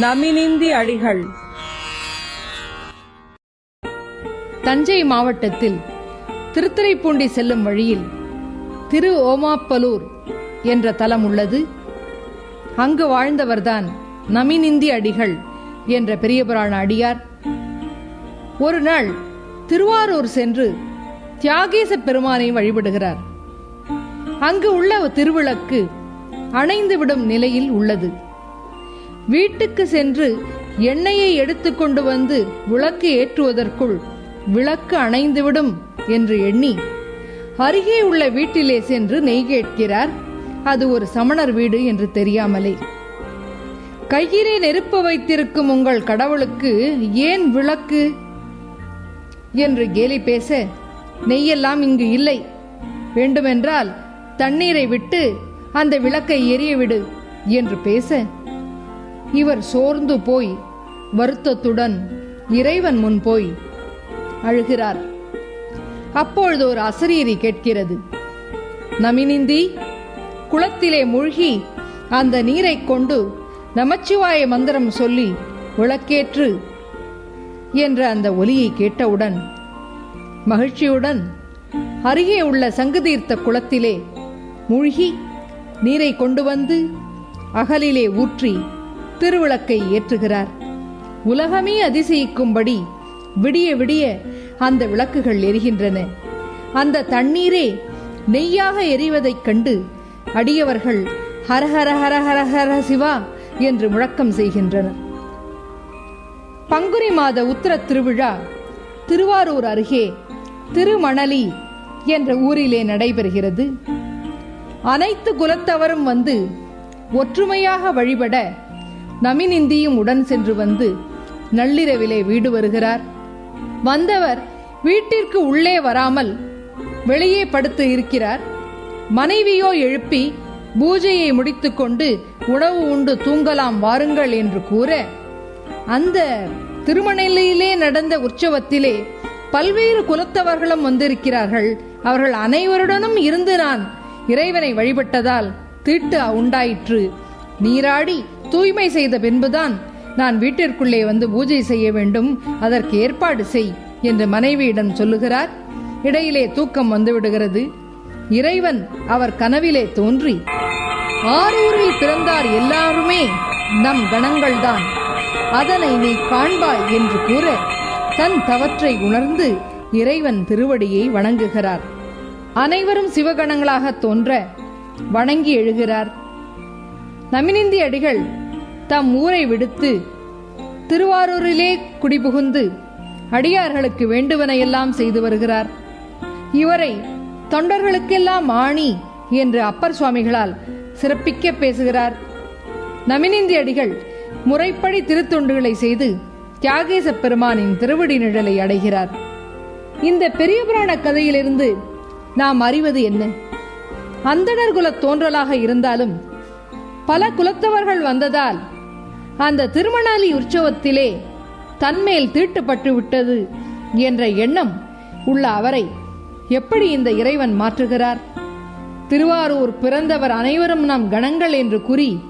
நமினிந்தி அடிகள். தஞ்சை மாவட்டத்தில் திருத்துறைப்பூண்டி செல்லும் வழியில் திரு ஓமாப்பலூர் என்ற தலம் உள்ளது. அங்கு வாழ்ந்தவர்தான் நமினிந்தி அடிகள் என்ற பெரியபுராண அடியார். ஒரு நாள் திருவாரூர் சென்று தியாகேச பெருமானை வழிபடுகிறார். அங்கு உள்ள திருவிளக்கு அணைந்துவிடும் நிலையில் உள்ளது. வீட்டுக்கு சென்று எண்ணெயை எடுத்துக்கொண்டு வந்து விளக்கு ஏற்றுவதற்குள் விளக்கு அணைந்துவிடும் என்று எண்ணி அருகே உள்ள வீட்டிலே சென்று நெய் கேட்கிறார். அது ஒரு சமணர் வீடு என்று தெரியாமலே. கையிலே நெருப்பு வைத்திருக்கும் உங்கள் கடவுளுக்கு ஏன் விளக்கு? என்று கேலி பேச நெய்யெல்லாம் இங்கு இல்லை. வேண்டுமென்றால் தண்ணீரை விட்டு அந்த விளக்கை எரியவிடு என்று பேச இவர் சோர்ந்து போய் வருத்தத்துடன் இறைவன் முன் போய் அழுகிறார். அப்பொழுது ஒரு அசரீரி கேட்கிறது. நமினிந்தி குளத்திலே மூழ்கி அந்த நீரைக் கொண்டு நமச்சிவாய மந்திரம் சொல்லி விளக்கேற்று என்ற அந்த ஒலியை கேட்டவுடன் மகிழ்ச்சியுடன் அருகே உள்ள சங்குதீர்த்த குளத்திலே மூழ்கி நீரை கொண்டு வந்து அகலிலே ஊற்றி திருவிளக்கை ஏற்றுகிறார். உலகமே அதிசயிக்கும்படி விடிய விடிய அந்த விளக்குகள் எரிகின்றன. அந்த தண்ணீரே நெய்யாக எரிவதைக் கண்டு அடியவர்கள் ஹரஹர ஹர ஹர ஹர சிவா என்று முழக்கம் செய்கின்றனர். பங்குனி மாத உத்தர திருவிழா திருவாரூர் அருகே திருமணலி என்ற ஊரிலே நடைபெறுகிறது. அனைத்து குலத்தவரும் வந்து ஒற்றுமையாக வழிபட நமினிந்தியும் உடன் சென்று வந்து நள்ளிரவிலே வீடு வருகிறார். வந்தவர் வீட்டிற்கு உள்ளே வராமல் வெளியே படுத்து இருக்கிறார். மனைவியோ எழுப்பி பூஜையை முடித்துக்கொண்டு உணவு உண்டு தூங்கலாம் வாருங்கள் என்று கூற அந்த திருமணிலையிலே நடந்த உற்சவத்திலே பல்வேறு குலத்தவர்களும் வந்திருக்கிறார்கள். அவர்கள் அனைவருடனும் இருந்து நான் இறைவனை வழிபட்டதால் தீட்டு உண்டாயிற்று. நீராடி தூய்மை செய்த பின்புதான் நான் வீட்டிற்குள்ளே வந்து பூஜை செய்ய வேண்டும் அதற்கு ஏற்பாடு செய் என்று மனைவியிடம் சொல்லுகிறார். இடையிலே தூக்கம் வந்து விடுகிறது இறைவன் அவர் கனவிலே தோன்றி ஆரூரில் பிறந்தார் எல்லாருமே நம் கணங்கள்தான். அதனை நீ காண்பாய் என்று கூற தன் தவற்றை உணர்ந்து இறைவன் திருவடியை வணங்குகிறார். அனைவரும் சிவகணங்களாக தோன்ற வணங்கி எழுகிறார். நமினிந்தி அடிகள் தம் ஊரை விடுத்து திருவாரூரிலே குடிபுகுந்து அடியார்களுக்கு வேண்டுவனையெல்லாம் செய்து வருகிறார். இவரை தொண்டர்களுக்கெல்லாம் ஆணி என்று அப்பர் சுவாமிகளால் சிறப்பிக்க பேசுகிறார். நமினிந்தி அடிகள் முறைப்படி திருத்தொண்டுகளை செய்து தியாகேச பெருமானின் திருவடி நிழலை அடைகிறார். இந்த பெரிய புராண கதையிலிருந்து நாம் அறிவது என்ன? அந்தணர் குல தோன்றலாக இருந்தாலும் பல குலத்தவர்கள் வந்ததால் அந்த திருமணாலி உற்சவத்திலே தன்மேல் தீட்டுப்பட்டு விட்டது என்ற எண்ணம் உள்ள அவரை எப்படி இந்த இறைவன் மாற்றுகிறார்? திருவாரூர் பிறந்தவர் அனைவரும் நம் கணங்கள் என்று கூறி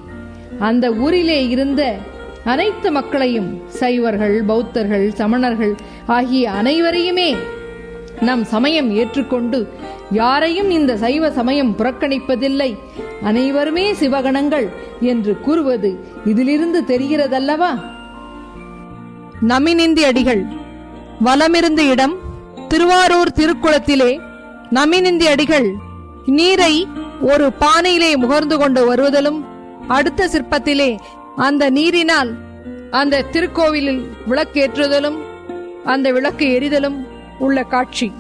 அந்த ஊரிலே இருந்த அனைத்து மக்களையும் சைவர்கள் பௌத்தர்கள் சமணர்கள் ஆகிய அனைவரையுமே நம் சமயம் ஏற்றுக்கொண்டு யாரையும் இந்த சைவ சமயம் புறக்கணிப்பதில்லை. அனைவருமே சிவகணங்கள் என்று கூறுவது இதிலிருந்து தெரிகிறதல்லவா? நமினிந்தி அடிகள் வலமிருந்த இடம் திருவாரூர் திருக்குளத்திலே நமினிந்தி அடிகள் நீரை ஒரு பானையிலே முகர்ந்து கொண்டு வருவதிலும் அடுத்த சிற்பத்திலே அந்த நீரினால் அந்த திருக்கோவிலில் விளக்கேற்றுதலும் அந்த விளக்கு எரிதலும் உள்ள காட்சி.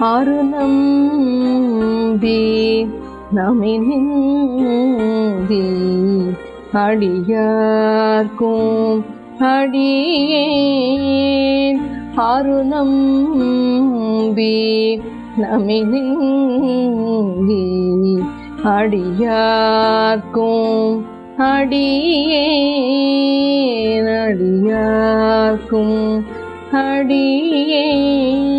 அருணம் நம்பி அடியார்க்கும் அடியேன். அருணம் நமினி அடியார்க்கும் அடியேன். அடியார்க்கும் அடியேன்